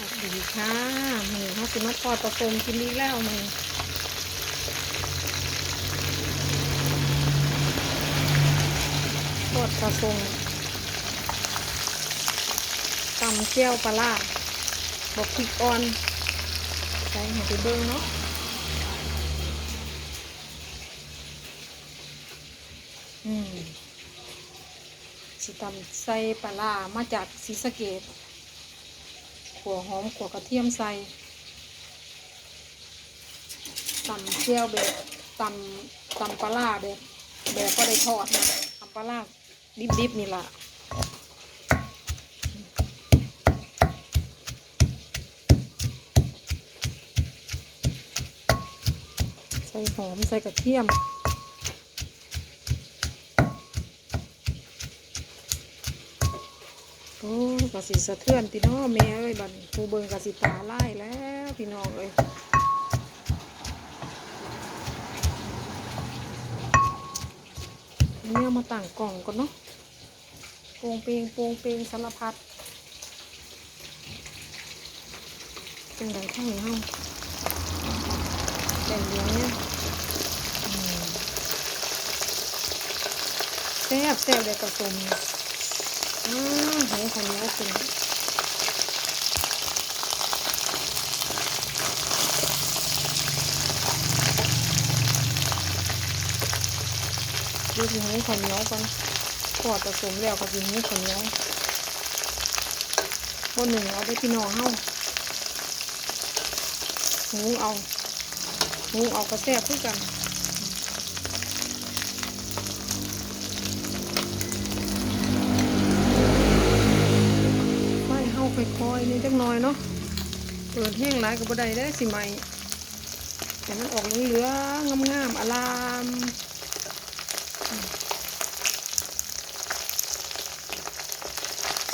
สวัสดีค่ะมือเขาสิมาทอดปลาโฟมกินดีแล้วมือทอดปลาโฟมตำเจียวปลาล่าบอกพริกอ่อนใส่ให้ไปเบิ้งเนาะอืมสิตำใส่ปลาล่ามาจากศรีสะเกด ขัวหอมขัวกระเทียมใส่ตำเจียวแบบตำตำปลาร้าแบบแบบก็ได้ทอดนะตำปลาร้าดิบๆนี่ล่ะใส่หอมใส่กระเทียม โอ้กสิสะเทือนพี่น้องแม่เอ้ยบัดนี้ผู้เบิงกสิตาไล่แล้วพี่น้องเอ้ยเนี่ยมาต่างกล่องก่อนเนาะโปรงเปงโปรงเปงสารพัดเป็นไงข้างนี้เฮาแต่งเลี้ยงเนี่ยแซ่บแซ่บเลยกระสมอ่าเฮ้ย คนนี้กินดูสิให้คนเหนียก่อนขอดผสมแล้วก็สิให้คนเหนียวบนหนึ่งเอาไปพี่น้องเฮ้าหูเอาหูเอากระแซบคือกัน จักหน่อยเนาะเปิดแห้งหลายก็บ่ได้ได้สิไหมแต่มันออกเหลืองๆงามๆอลามอืม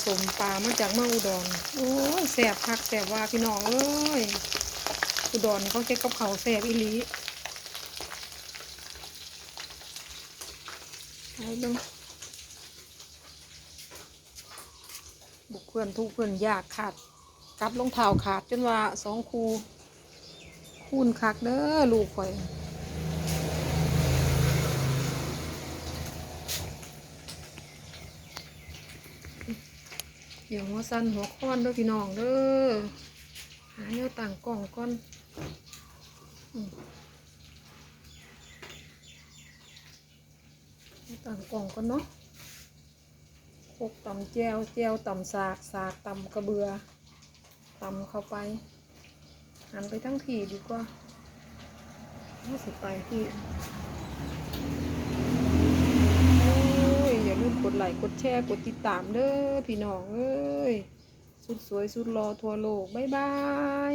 สมปลามาจากเมืองอุดรโอ้แสบคักแสบว่าพี่น้องเอ้ยอุดรเขาเก็บกับเขาแสบอีหลีเอาเดูบุกเพื่อนทุกเพื่อนยากขาด กลับรองเท้าขาดจนว่าสองคูคูณคักเด้อลูกข่อยเดี๋ยวหัวสั้นหัวค้อนด้วยพี่น้องเด้อหาแนวต่างกล่องก่อนต่างกล่องก่อนเนาะพกตำแจวแจวตำสาก สากตำกระเบือ ตำเข้าไปหันไปทั้งทีดีกว่าน่าสิไปที่โอ้ยอย่าลืมกดไลค์กดแชร์กดติดตามเด้อพี่น้องเอ้ยสุดสวยสุดรอทั่วโลก บ๊ายบาย